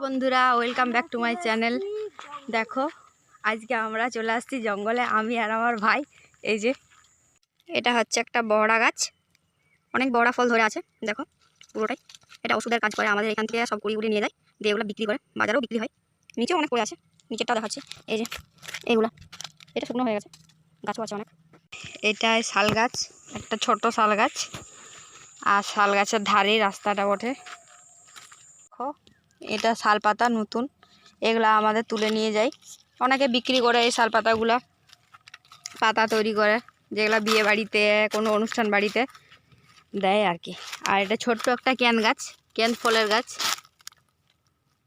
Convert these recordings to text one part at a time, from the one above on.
বন্ধুরা welcome back to my channel দেখো, আজকে আমরা চলে আসছি জঙ্গলে, আমি আর আমার ভাই। এই যে, এটা হচ্ছে একটা বড়া গাছ। অনেক বড়া ফল ধরে আছে, দেখো, পুরোটাই। এটা ওষুধের কাজ করে, আমাদের এখান থেকে সব কুড়ি নিয়ে যায়, দিয়ে এগুলো বিক্রি করে, বাজারেও বিক্রি হয়। নিচেও অনেক পড়ে আছে, নিচেরটাও দেখাচ্ছে। এই যে, এইগুলা, এটা শুকনো হয়ে গেছে, গাছও আছে অনেক। এটাই শাল গাছ, একটা ছোট শাল গাছ। আর শাল গাছের ধারে রাস্তাটা ওঠে এটা শাল পাতা নতুন। এগুলা আমাদের তুলে নিয়ে যাই। অনেকে বিক্রি করে এই শাল পাতাগুলা পাতা তৈরি করে, যেগুলা বিয়ে বাড়িতে, কোনো অনুষ্ঠান বাড়িতে দেয় আর কি আর এটা ছোট্ট একটা ক্যান গাছ, ক্যান ফলের গাছ।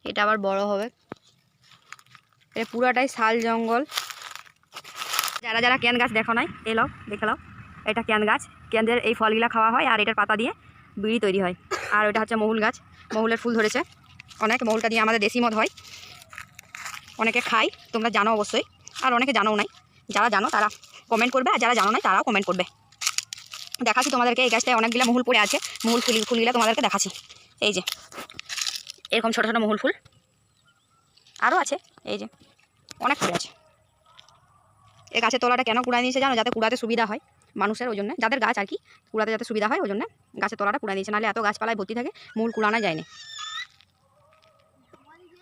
এটা আবার বড় হবে। এটা পুরাটাই শাল জঙ্গল। যারা যারা ক্যান গাছ দেখো নাই এলো দেখে নাও এটা ক্যান গাছ। ক্যানদের এই ফলগুলা খাওয়া হয় আর এটার পাতা দিয়ে বিড়ি তৈরি হয়। আর ওটা হচ্ছে মহুল গাছ। মহুলের ফুল ধরেছে। অনেক মহুলটা দিয়ে আমাদের দেশি মদ হয়। অনেকে খাই তোমরা জানো অবশ্যই। আর অনেকে জানো নাই। যারা জানো তারা কমেন্ট করবে, আর যারা জানো নাই তারাও কমেন্ট করবে। দেখাচ্ছি তোমাদেরকে, এই গাছটায় অনেকগুলো মহুল পড়ে আছে। মহুল ফুল ফুলগুলো তোমাদেরকে দেখাচ্ছি। এই যে, এরকম ছোটো ছোটো মহুল ফুল। আরও আছে, এই যে, অনেক ফুল আছে। এই গাছের তলাটা কেন কুড়াই নিয়েছে জানো? যাতে কুড়াতে সুবিধা হয় মানুষের ওই জন্য। যাদের গাছ আর কি, কুড়াতে যাতে সুবিধা হয় ওই জন্য গাছের তলাটা কুড়াই দিয়েছে। নাহলে এত গাছপালায় ভর্তি থাকে মূল কুড়ানো যায়নি